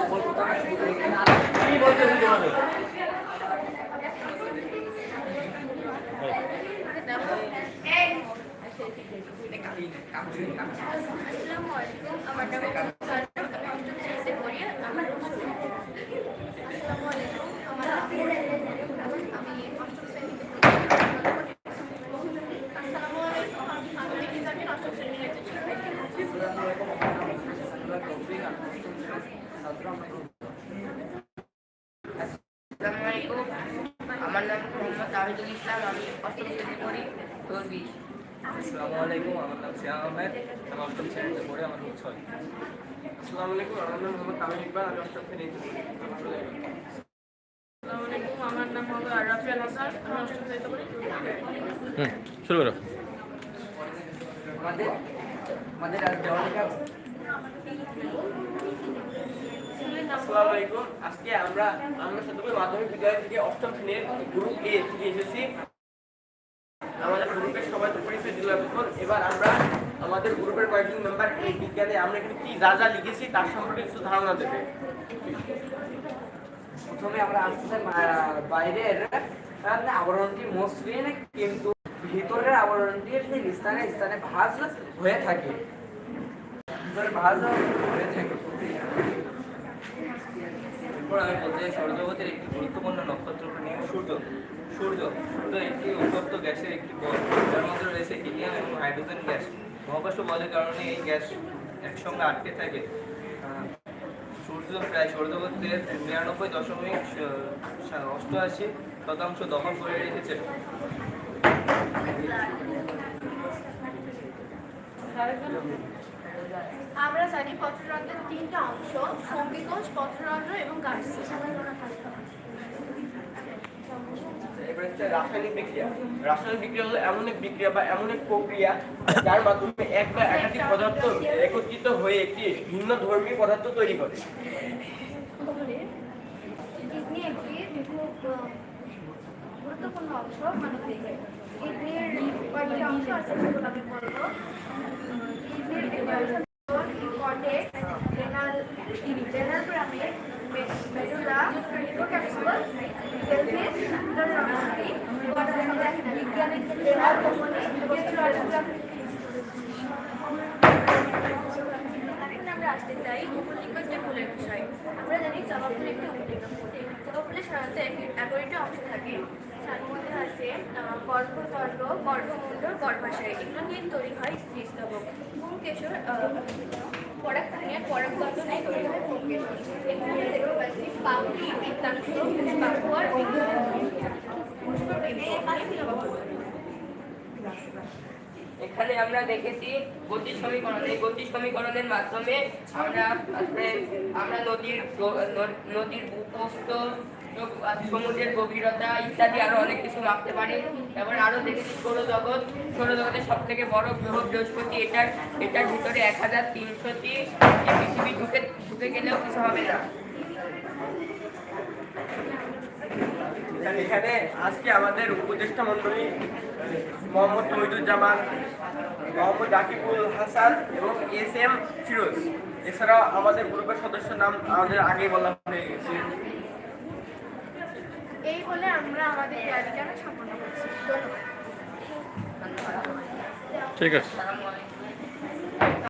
কি বলতে আমার নাম নাম আমি অষ্টম শ্রেণীতে পড়ি আসসালামু আলাইকুম মোহাম্মদ তাহিদুল ইসলাম আমি অষ্টম শ্রেণি পড়ি চব্বিশ আসসালামু আলাইকুম আমার নাম শ্যাম আহমেদ। আমি অষ্টম শ্রেণীতে পড়ি আমার ছয় আসসালামু আলাইকুম আমার নাম মোহাম্মদ তামিম ইকবাল আমি অষ্টম শ্রেণীতে পড়ি। আমার আসসালামু আলাইকুম আমার নাম হলো রাফিয়াল হাসান আমি অষ্টম শ্রেণীতে পড়ি। শুরু করো। আমাদের আমাদের আজ জওয়ানিকা আসসালামু আলাইকুম। আজকে আমরা আমরা মাধ্যমিক বিদ্যালয় থেকে অষ্টম শ্রেণির গ্রুপ এ থেকে এসেছি। আমাদের গ্রুপের সবাই পরিচয় এখন। এবার আমরা আমাদের গ্রুপের কয়েকজন মেম্বার এই বিজ্ঞানে আমরা এখানে কি যা যা লিখেছি তার সম্পর্কে কিছু ধারণা দেবে। প্রথমে আমরা আসছে বাইরের আবরণটি মসৃণ কিন্তু ভিতরের আবরণটি স্থানে স্থানে ভাঁজ হয়ে থাকে। ভিতরে ভাঁজ হয়ে থাকে। আমি বলতে চাই সৌরজগতের একটি গুরুত্বপূর্ণ নক্ষত্র সূর্য। সূর্য সূর্য একটি উত্তপ্ত গ্যাসের একটি বল। যার মধ্যে রয়েছে হিলিয়াম এবং হাইড্রোজেন গ্যাস। মহাকাশ বলের কারণে এই গ্যাস একসঙ্গে আটকে থাকে। সূর্য প্রায় সৌরজগতের নিরানব্বই দশমিক অষ্টআশি শতাংশ দখল করে রেখেছে। আমরা জানি পত্ররন্ধ্রের তিনটা অংশ সঙ্গীকোষ পত্ররন্ধ্র এবং গার্সি। এবার হচ্ছে রাসায়নিক বিক্রিয়া। রাসায়নিক বিক্রিয়া হলো এমন এক বিক্রিয়া বা এমন এক প্রক্রিয়া যার মাধ্যমে এক বা একাধিক পদার্থ একত্রিত হয়ে একটি ভিন্ন ধর্মী পদার্থ তৈরি করে। কিডনি একটি খুব আহ, গুরুত্বপূর্ণ অংশ মানবদেহের কিডনির কয়েকটি অংশ আছে যেগুলো আমি বলব কিডনির cortex renal renal pyramid medulla হিপোক্যাপসুল pelvis বিজ্ঞানের রেনাল কম্পনি এখন আমরা আসতে চাই উপলিঙ্গ যে ফুলের বিষয় আমরা জানি জবা ফুল একটি উপলিঙ্গ ফুল সাধারণত এক- অংশ থাকে তার আহ, গর্ভমুণ্ড গর্ভাশয়। এগুলো নিয়ে তৈরি হয় স্ত্রীস্তবক এখানে আমরা দেখেছি গতি সমীকরণ। এই গতি সমীকরণের মাধ্যমে আমরা আমরা নদীর নদীর ভূপৃষ্ঠ সমুদ্রের গভীরতা ইত্যাদি আরও অনেক কিছু মাপতে পারি। এবার আরও দেখেছি সৌরজগৎ সৌরজগতের সব থেকে বড় গ্রহ বৃহস্পতি এটার এটার ভিতরে এক হাজার তিনশোটি পৃথিবী ঢুকে ঢুকে গেলেও কিছু হবে না। এখানে আজকে আমাদের উপদেষ্টা মন্ডলী মোহাম্মদ তহিদুজ্জামান, মোহাম্মদ জাকিবুল হাসান এবং এস এম ফিরোজ। এছাড়াও আমাদের গ্রুপের সদস্যের নাম আমাদের আগে বলা হয়ে গেছে। এই বলে আমরা আমাদের ইয়ারিটা সম্পন্ন করছি। ধন্যবাদ। ঠিক আছে।